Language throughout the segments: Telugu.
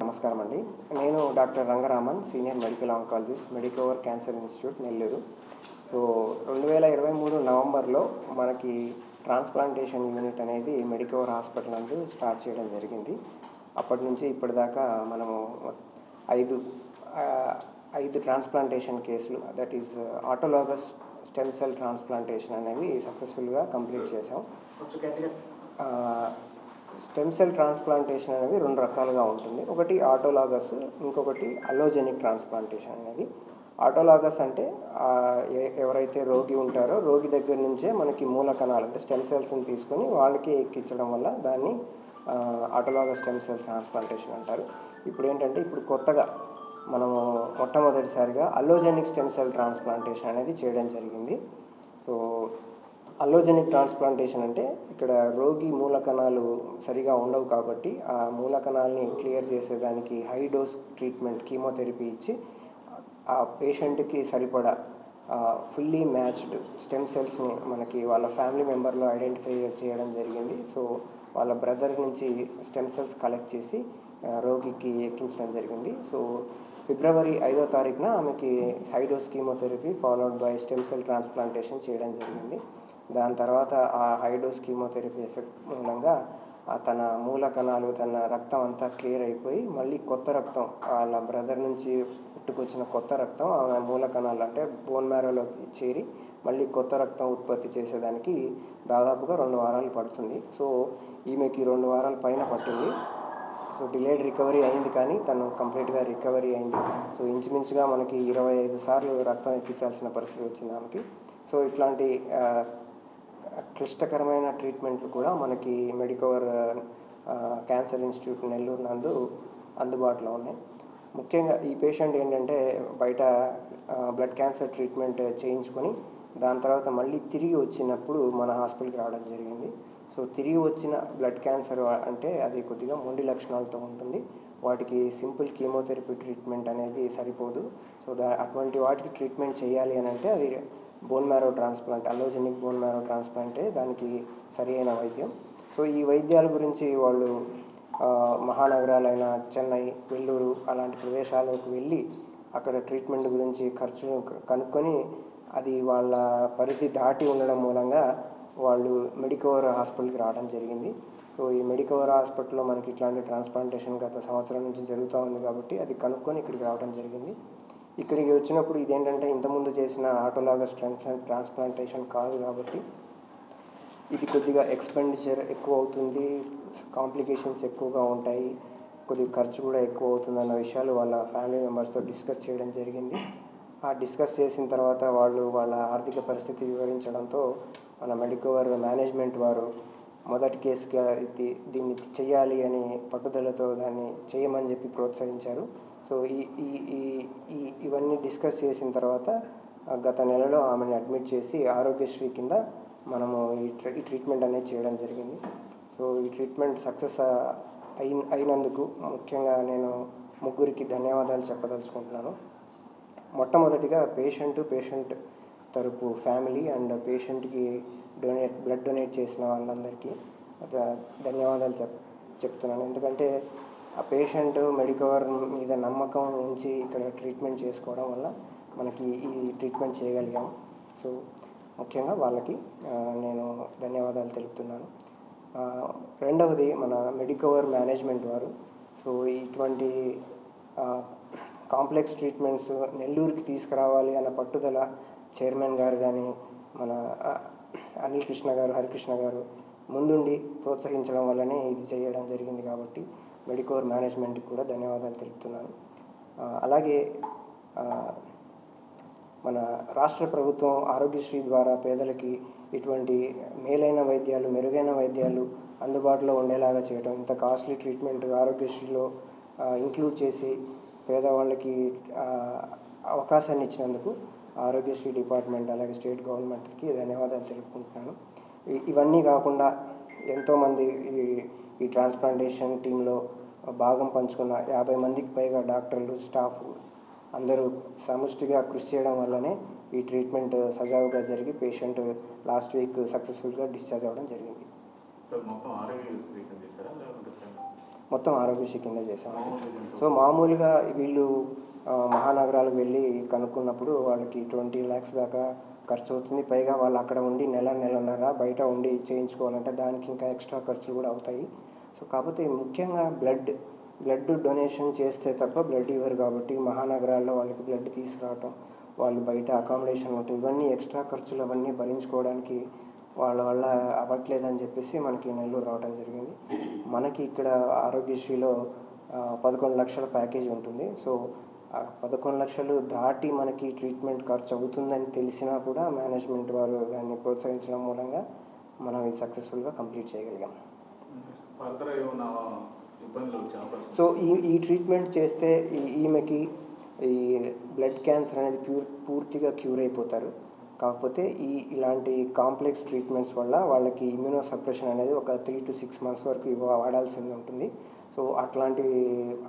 నమస్కారం అండి నేను doctor Rangaraman senior medical oncologist Medicover cancer institute Nellore. So రెండు వేల ఇరవై మూడు నవంబర్లో మనకి ట్రాన్స్ప్లాంటేషన్ యూనిట్ అనేది మెడికోవర్ హాస్పిటల్ నందు స్టార్ట్ చేయడం జరిగింది. అప్పటి నుంచి ఇప్పటిదాకా మనము ఐదు ఐదు ట్రాన్స్ప్లాంటేషన్ కేసులు that is autologous stem cell transplantation అనేవి సక్సెస్ఫుల్గా కంప్లీట్ చేసాం స్టెమ్ సెల్ ట్రాన్స్ప్లాంటేషన్ అనేది రెండు రకాలుగా ఉంటుంది. ఒకటి ఆటోలాగస్ ఇంకొకటి అలోజెనిక్ ట్రాన్స్ప్లాంటేషన్ అనేది. ఆటోలాగస్ అంటే ఎవరైతే రోగి ఉంటారో రోగి దగ్గర నుంచే మనకి మూల కణాలు అంటే స్టెమ్ సెల్స్ని తీసుకొని వాళ్ళకి ఎక్కించడం వల్ల దాన్ని ఆటోలాగస్ స్టెమ్ సెల్ ట్రాన్స్ప్లాంటేషన్ అంటారు. ఇప్పుడు ఏంటంటే ఇప్పుడు కొత్తగా మనము మొట్టమొదటిసారిగా అల్లోజెనిక్ స్టెమ్ సెల్ ట్రాన్స్ప్లాంటేషన్ అనేది చేయడం జరిగింది. సో అల్లోజెనిక్ ట్రాన్స్ప్లాంటేషన్ అంటే ఇక్కడ రోగి మూల కణాలు సరిగా ఉండవు కాబట్టి ఆ మూలకణాలని క్లియర్ చేసేదానికి హై డోస్ ట్రీట్మెంట్ కీమోథెరపీ ఇచ్చి ఆ పేషెంట్కి సరిపడా ఫుల్లీ మ్యాచ్డ్ స్టెమ్ సెల్స్ని మనకి వాళ్ళ ఫ్యామిలీ మెంబర్లో ఐడెంటిఫై చేయడం జరిగింది. సో వాళ్ళ బ్రదర్ నుంచి స్టెమ్ సెల్స్ కలెక్ట్ చేసి రోగికి ఎక్కించడం జరిగింది. సో ఫిబ్రవరి ఐదో తారీఖున ఆమెకి high dose chemotherapy followed by stem cell transplantation చేయడం జరిగింది. దాని తర్వాత ఆ హైడోస్ కీమోథెరపీ ఎఫెక్ట్ మూలంగా తన మూల కణాలు తన రక్తం అంతా క్లియర్ అయిపోయి మళ్ళీ కొత్త రక్తం వాళ్ళ బ్రదర్ నుంచి పుట్టుకొచ్చిన కొత్త రక్తం ఆమె మూల కణాలు అంటే బోన్ మ్యారోలోకి చేరి మళ్ళీ కొత్త రక్తం ఉత్పత్తి చేసేదానికి దాదాపుగా రెండు వారాలు పడుతుంది. సో ఈమెకి రెండు వారాల పైన పట్టింది. సో డిలేడ్ రికవరీ అయింది కానీ తను కంప్లీట్గా రికవరీ అయింది. సో ఇంచుమించుగా మనకి ఇరవై ఐదు సార్లు రక్తం ఎక్కించాల్సిన పరిస్థితి వచ్చింది ఆమెకి. సో ఇట్లాంటి క్లిష్టకరమైన ట్రీట్మెంట్లు కూడా మనకి మెడికవర్ క్యాన్సర్ ఇన్స్టిట్యూట్ నెల్లూరు నందు అందుబాటులో ఉన్నాయి. ముఖ్యంగా ఈ పేషెంట్ ఏంటంటే బయట బ్లడ్ క్యాన్సర్ ట్రీట్మెంట్ చేయించుకొని దాని తర్వాత మళ్ళీ తిరిగి వచ్చినప్పుడు మన హాస్పిటల్కి రావడం జరిగింది. సో తిరిగి వచ్చిన బ్లడ్ క్యాన్సర్ అంటే అది కొద్దిగా మొండి లక్షణాలతో ఉంటుంది. వాటికి సింపుల్ కీమోథెరపీ ట్రీట్మెంట్ అనేది సరిపోదు. సో దా అటువంటి వాటికి ట్రీట్మెంట్ చేయాలి అని అంటే అది bone marrow transplant allogenic bone marrow ట్రాన్స్ప్లాంటే దానికి సరి అయిన వైద్యం. సో ఈ వైద్యాల గురించి వాళ్ళు మహానగరాలైన చెన్నై వెల్లూరు అలాంటి ప్రదేశాలకు వెళ్ళి అక్కడ ట్రీట్మెంట్ గురించి ఖర్చును కనుక్కొని అది వాళ్ళ పరిధి దాటి ఉండడం మూలంగా వాళ్ళు మెడికవర్ హాస్పిటల్కి రావడం జరిగింది. సో ఈ మెడికవర్ హాస్పిటల్లో మనకి ఇట్లాంటి ట్రాన్స్ప్లాంటేషన్ గత సంవత్సరం నుంచి జరుగుతూ ఉంది కాబట్టి అది కనుక్కొని ఇక్కడికి రావడం జరిగింది. ఇక్కడికి వచ్చినప్పుడు ఇదేంటంటే ఇంతకుముందు చేసిన ఆటోలాగస్ ట్రాన్స్ప్లాంటేషన్ కాదు కాబట్టి ఇది కొద్దిగా ఎక్స్పెండిచర్ ఎక్కువ అవుతుంది కాంప్లికేషన్స్ ఎక్కువగా ఉంటాయి కొద్దిగా ఖర్చు కూడా ఎక్కువ అవుతుంది అన్న విషయాలు వాళ్ళ ఫ్యామిలీ మెంబర్స్తో డిస్కస్ చేయడం జరిగింది. ఆ డిస్కస్ చేసిన తర్వాత వాళ్ళు వాళ్ళ ఆర్థిక పరిస్థితి వివరించడంతో మన మెడికవర్ మేనేజ్మెంట్ వారు మొదటి కేసుగా ఇది దీన్ని చేయాలి అని పట్టుదలతో దాన్ని చేయమని చెప్పి ప్రోత్సహించారు. సో ఈ ఈ ఈ ఈ ఇవన్నీ డిస్కస్ చేసిన తర్వాత గత నెలలో ఆమెను అడ్మిట్ చేసి ఆరోగ్యశ్రీ కింద మనము ఈ ఈ ట్రీట్మెంట్ అనేది చేయడం జరిగింది. సో ఈ ట్రీట్మెంట్ సక్సెస్ అయి అయినందుకు ముఖ్యంగా నేను ముగ్గురికి ధన్యవాదాలు చెప్పదలుచుకుంటున్నాను. మొట్టమొదటిగా పేషెంట్ పేషెంట్ తరపు ఫ్యామిలీ అండ్ పేషెంట్కి డొనేట్ బ్లడ్ డొనేట్ చేసిన వాళ్ళందరికీ ధన్యవాదాలు చెప్ చెప్తున్నాను. ఎందుకంటే ఆ పేషెంట్ మెడికవర్ మీద నమ్మకం ఉంచి ఇక్కడ ట్రీట్మెంట్ చేసుకోవడం వల్ల మనకి ఈ ట్రీట్మెంట్ చేయగలిగాం. సో ముఖ్యంగా వాళ్ళకి నేను ధన్యవాదాలు తెలుపుతున్నాను. రెండవది మన మెడికవర్ మేనేజ్మెంట్ వారు. సో ఇటువంటి కాంప్లెక్స్ ట్రీట్మెంట్స్ నెల్లూరుకి తీసుకురావాలి అన్న పట్టుదల చైర్మన్ గారు కానీ మన అనిల్ కృష్ణ గారు హరికృష్ణ గారు ముందుండి ప్రోత్సహించడం వల్లనే ఇది చేయడం జరిగింది కాబట్టి మెడికోర్ మేనేజ్మెంట్కి కూడా ధన్యవాదాలు తెలుపుతున్నాను. అలాగే మన రాష్ట్ర ప్రభుత్వం ఆరోగ్యశ్రీ ద్వారా పేదలకి ఇటువంటి మేలైన వైద్యాలు మెరుగైన వైద్యాలు అందుబాటులో ఉండేలాగా చేయడం ఇంత కాస్ట్లీ ట్రీట్మెంట్ ఆరోగ్యశ్రీలో ఇంక్లూడ్ చేసి పేదవాళ్ళకి అవకాశాన్ని ఇచ్చినందుకు ఆరోగ్యశ్రీ డిపార్ట్మెంట్ అలాగే స్టేట్ గవర్నమెంట్కి ధన్యవాదాలు తెలుపుకుంటున్నాను. ఇవన్నీ కాకుండా ఎంతోమంది ఈ ఈ ట్రాన్స్ప్లాంటేషన్ టీంలో భాగం పంచుకున్న యాభై మందికి పైగా డాక్టర్లు స్టాఫ్ అందరూ సమిష్టిగా కృషి చేయడం వల్లనే ఈ ట్రీట్మెంట్ సజావుగా జరిగి పేషెంట్ లాస్ట్ వీక్ సక్సెస్ఫుల్గా డిశ్చార్జ్ అవ్వడం జరిగింది. మొత్తం ఆరోగ్యశ్రీ కింద ఎంత? సో మామూలుగా వీళ్ళు మహానగరాలకు వెళ్ళి కనుక్కున్నప్పుడు వాళ్ళకి ట్వంటీ ల్యాక్స్ దాకా ఖర్చు అవుతుంది. పైగా వాళ్ళు అక్కడ ఉండి నెల నెలన్నర బయట ఉండి చేయించుకోవాలంటే దానికి ఇంకా ఎక్స్ట్రా ఖర్చులు కూడా అవుతాయి. సో కాకపోతే ముఖ్యంగా బ్లడ్ బ్లడ్ డొనేషన్ చేస్తే తప్ప బ్లడ్ ఇవ్వరు కాబట్టి మహానగరాల్లో వాళ్ళకి బ్లడ్ తీసుకురావటం వాళ్ళు బయట అకామిడేషన్ ఉంటాయి ఇవన్నీ ఎక్స్ట్రా ఖర్చులు అవన్నీ భరించుకోవడానికి వాళ్ళ వల్ల అవ్వట్లేదని చెప్పేసి మనకి నెల్లూరు రావడం జరిగింది. మనకి ఇక్కడ ఆరోగ్యశ్రీలో పదకొండు లక్షల ప్యాకేజ్ ఉంటుంది. సో ఆ పదకొండు లక్షలు దాటి మనకి ట్రీట్మెంట్ ఖర్చు అవుతుందని తెలిసినా కూడా మేనేజ్మెంట్ వారు దాన్ని ప్రోత్సహించడం మూలంగా మనం ఇది సక్సెస్ఫుల్గా కంప్లీట్ చేయగలిగాం. సో ఈ ఈ ట్రీట్మెంట్ చేస్తే ఈ ఈమెకి ఈ బ్లడ్ క్యాన్సర్ అనేది ప్యూర్ పూర్తిగా క్యూర్ అయిపోతారు. కాకపోతే ఈ ఇలాంటి కాంప్లెక్స్ ట్రీట్మెంట్స్ వల్ల వాళ్ళకి ఇమ్యూనో సప్రెషన్ అనేది ఒక త్రీ టు సిక్స్ మంత్స్ వరకు వాడాల్సింది ఉంటుంది. సో అట్లాంటి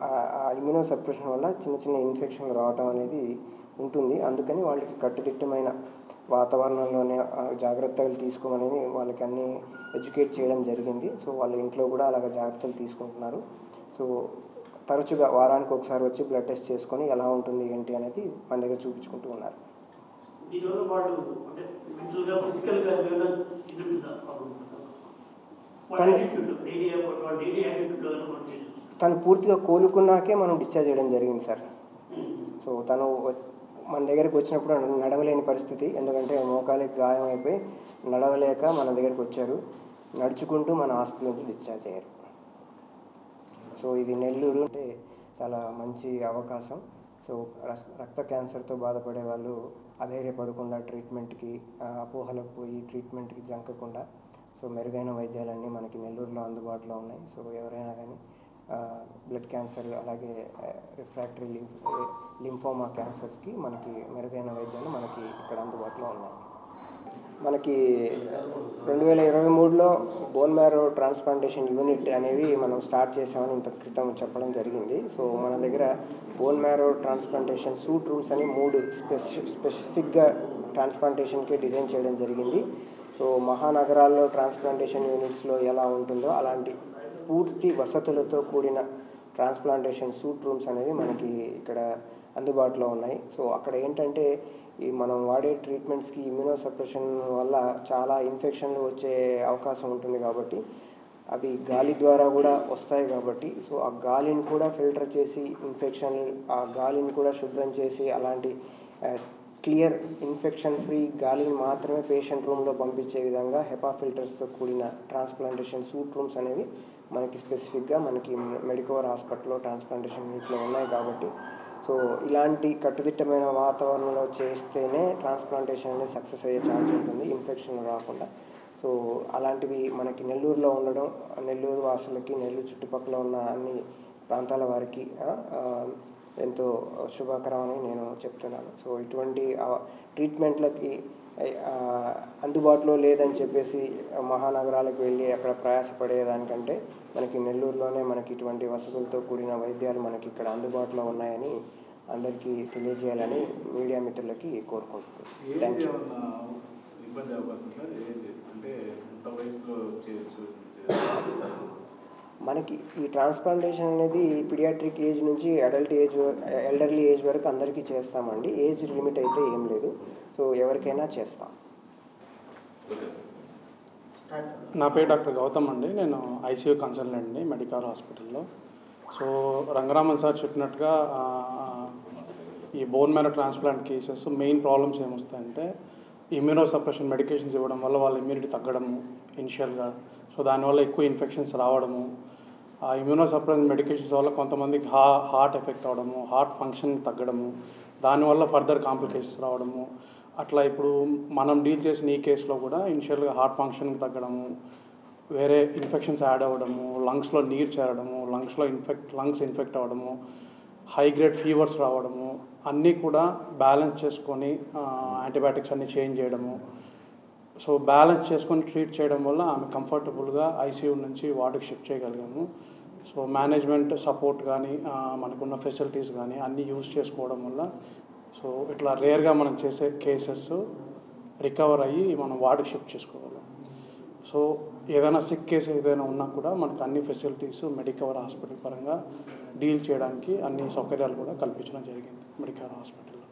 ఆ ఇమ్యూనో సప్రెషన్ వల్ల చిన్న చిన్న ఇన్ఫెక్షన్లు రావటం అనేది ఉంటుంది. అందుకని వాళ్ళకి కట్టుదిట్టమైన వాతావరణంలోనే జాగ్రత్తలు తీసుకోమని వాళ్ళకి అన్ని ఎడ్యుకేట్ చేయడం జరిగింది. సో వాళ్ళ ఇంట్లో కూడా అలాగ జాగ్రత్తలు తీసుకుంటున్నారు. సో తరచుగా వారానికి ఒకసారి వచ్చి బ్లడ్ టెస్ట్ చేసుకొని ఎలా ఉంటుంది ఏంటి అనేది మన దగ్గర చూపించుకుంటూ ఉన్నారు. దీనివల్ల వాళ్ళు అంటే మెంటల్గా ఫిజికల్గా ఏమైనా ఇది ఉంటుందా ప్రాబ్లం వాళ్ళ తను- పూర్తిగా కోలుకున్నాకే మనం డిశ్చార్జ్ చేయడం జరిగింది సార్. సో తను మన దగ్గరికి వచ్చినప్పుడు నడవలేని పరిస్థితి. ఎందుకంటే మోకాలికి గాయం అయిపోయి నడవలేక మన దగ్గరికి వచ్చారు. నడుచుకుంటూ మన హాస్పిటల్ నుంచి డిశ్చార్జ్ అయ్యారు. సో ఇది నెల్లూరు అంటే చాలా మంచి అవకాశం. సో రక్త క్యాన్సర్తో బాధపడే వాళ్ళు అధైర్యపడకుండా ట్రీట్మెంట్కి అపోహలకు పోయి ట్రీట్మెంట్కి జంకకుండా. సో మెరుగైన వైద్యాలన్నీ మనకి నెల్లూరులో అందుబాటులో ఉన్నాయి. సో ఎవరైనా కానీ బ్లడ్ క్యాన్సర్ అలాగే రిఫ్రాక్టరీ లింఫ్ లింఫోమా క్యాన్సర్స్కి మనకి మెరుగైన వైద్యాలు మనకి ఇక్కడ అందుబాటులో ఉన్నాయి. మనకి రెండు వేల ఇరవై మూడులో బోన్ మ్యారో ట్రాన్స్ప్లాంటేషన్ యూనిట్ అనేవి మనం స్టార్ట్ చేసామని ఇంత క్రితం చెప్పడం జరిగింది. సో మన దగ్గర bone marrow transplantation suite rooms అని మూడు స్పెసి స్పెసిఫిక్గా ట్రాన్స్ప్లాంటేషన్కి డిజైన్ చేయడం జరిగింది. సో మహానగరాల్లో ట్రాన్స్ప్లాంటేషన్ యూనిట్స్లో ఎలా ఉంటుందో అలాంటి పూర్తి వసతులతో కూడిన ట్రాన్స్ప్లాంటేషన్ సూట్ రూమ్స్ అనేవి మనకి ఇక్కడ అందుబాటులో ఉన్నాయి. సో అక్కడ ఏంటంటే ఈ మనం వాడే ట్రీట్మెంట్స్కి ఇమ్యూనో సప్రెషన్ వల్ల చాలా ఇన్ఫెక్షన్లు వచ్చే అవకాశం ఉంటుంది కాబట్టి అవి గాలి ద్వారా కూడా వస్తాయి కాబట్టి సో ఆ గాలిని కూడా ఫిల్టర్ చేసి ఇన్ఫెక్షన్ ఆ గాలిని కూడా శుభ్రం చేసి అలాంటి క్లియర్ ఇన్ఫెక్షన్ ఫ్రీ గాలిని మాత్రమే పేషెంట్ రూమ్లో పంపించే విధంగా హెపా ఫిల్టర్స్తో కూడిన ట్రాన్స్ప్లాంటేషన్ సూట్ రూమ్స్ అనేవి మనకి స్పెసిఫిక్గా మనకి మెడికోవర్ హాస్పిటల్లో ట్రాన్స్ప్లాంటేషన్ యూనిట్లో ఉన్నాయి కాబట్టి సో ఇలాంటి కట్టుదిట్టమైన వాతావరణంలో చేస్తేనే ట్రాన్స్ప్లాంటేషన్ అనేది సక్సెస్ అయ్యే ఛాన్స్ ఉంటుంది ఇన్ఫెక్షన్ రాకుండా. సో అలాంటివి మనకి నెల్లూరులో ఉండడం నెల్లూరు వాసులకి నెల్లూరు చుట్టుపక్కల ఉన్న అన్ని ప్రాంతాల వారికి ఎంతో శుభకరం అని నేను చెప్తున్నాను. సో ఇటువంటి ట్రీట్మెంట్లకి అందుబాటులో లేదని చెప్పేసి మహానగరాలకు వెళ్ళి అక్కడ ప్రయాసపడేదానికంటే మనకి నెల్లూరులోనే మనకి ఇటువంటి వసతులతో కూడిన వైద్యాలు మనకి ఇక్కడ అందుబాటులో ఉన్నాయని అందరికీ తెలియజేయాలని మీడియా మిత్రులకి కోరుకుంటున్నాను. థ్యాంక్ యూ ఏమన్నా ఇబ్బంది అవకాశం సార్ ఏజ్ అంటే వయసులో చేయొచ్చు. మనకి ఈ ట్రాన్స్ప్లాంటేషన్ అనేది పీడియాట్రిక్ ఏజ్ నుంచి అడల్ట్ ఏజ్ ఎల్డర్లీ ఏజ్ వరకు అందరికీ చేస్తామండి. ఏజ్ లిమిట్ అయితే ఏం లేదు. సో ఎవరికైనా చేస్తాం. నా పేరు డాక్టర్ గౌతమ్ అండి. నేను ఐసీయూ కన్సల్టెంట్ని మెడికల్ హాస్పిటల్లో. సో రంగరామన్ సార్ చెప్పినట్టుగా ఈ bone marrow transplant cases main problems ఏమొస్తాయంటే immunosuppression medications ఇవ్వడం వల్ల వాళ్ళ ఇమ్యూనిటీ తగ్గడము ఇనిషియల్గా సో దానివల్ల ఎక్కువ ఇన్ఫెక్షన్స్ రావడము ఆ ఇమ్యూనో మెడికేషన్స్ వల్ల కొంతమందికి హా హార్ట్ ఎఫెక్ట్ అవ్వడము హార్ట్ ఫంక్షన్ తగ్గడము దానివల్ల ఫర్దర్ కాంప్లికేషన్స్ రావడము. అట్లా ఇప్పుడు మనం డీల్ చేసిన ఈ కేసులో కూడా ఇనిషియల్గా హార్ట్ ఫంక్షన్ తగ్గడము వేరే ఇన్ఫెక్షన్స్ యాడ్ అవ్వడము లంగ్స్లో నీరు చేరడము లంగ్స్లో ఇన్ఫెక్ట్ లంగ్స్ ఇన్ఫెక్ట్ అవ్వడము హై గ్రేడ్ ఫీవర్స్ రావడము అన్నీ కూడా బ్యాలెన్స్ చేసుకొని యాంటీబయాటిక్స్ అన్నీ చేంజ్ చేయడము. సో బ్యాలెన్స్ చేసుకొని ట్రీట్ చేయడం వల్ల ఆమె కంఫర్టబుల్గా ఐసీయూ నుంచి వార్డుకి షిఫ్ట్ చేయగలిగాము. సో మేనేజ్మెంట్ సపోర్ట్ కానీ మనకున్న ఫెసిలిటీస్ కానీ అన్నీ యూజ్ చేసుకోవడం వల్ల సో ఇట్లా రేర్గా మనం చేసే కేసెస్ రికవర్ అయ్యి మనం వార్డుకి షిఫ్ట్ చేసుకోవాలి సో ఏదైనా సిక్ కేసు ఏదైనా ఉన్నా కూడా మనకు అన్ని ఫెసిలిటీస్ మెడికవర్ హాస్పిటల్ పరంగా డీల్ చేయడానికి అన్ని సౌకర్యాలు కూడా కల్పించడం జరిగింది మెడికవర్ హాస్పిటల్లో.